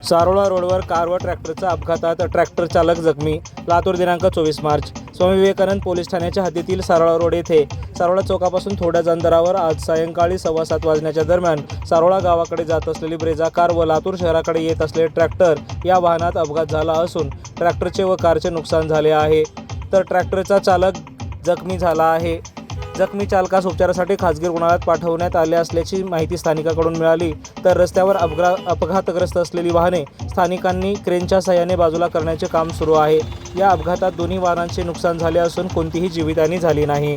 सारोळा रोडवर कार व ट्रॅक्टरच्या अपघातात ट्रॅक्टर चालक जखमी. लातूर दिनांक चोवीस मार्च. स्वामी विवेकानंद पोलीस ठाण्याच्या हद्दीतील सारोळा रोड येथे सारोळा चौकापासून थोड्याच अंतरावर आज सायंकाळी सव्वा सात वाजण्याच्या दरम्यान सारोळा गावाकडे जात असलेली ब्रेजा कार व लातूर शहराकडे येत असलेले ट्रॅक्टर या वाहनात अपघात झाला असून ट्रॅक्टरचे व कारचे नुकसान झाले आहे. तर ट्रॅक्टरचा चालक जखमी झाला आहे. जखमी चालकास उपचारासाठी खासगी रुग्णालयात पाठवण्यात आले असल्याची माहिती स्थानिकाकडून मिळाली. तर रस्त्यावर अपघा अपघातग्रस्त असलेली वाहने स्थानिकांनी क्रेनच्या सहाय्याने बाजूला करण्याचे काम सुरू आहे. या अपघातात दोन्ही वाहनांचे नुकसान झाले असून कोणतीही जीवितहानी झाली नाही.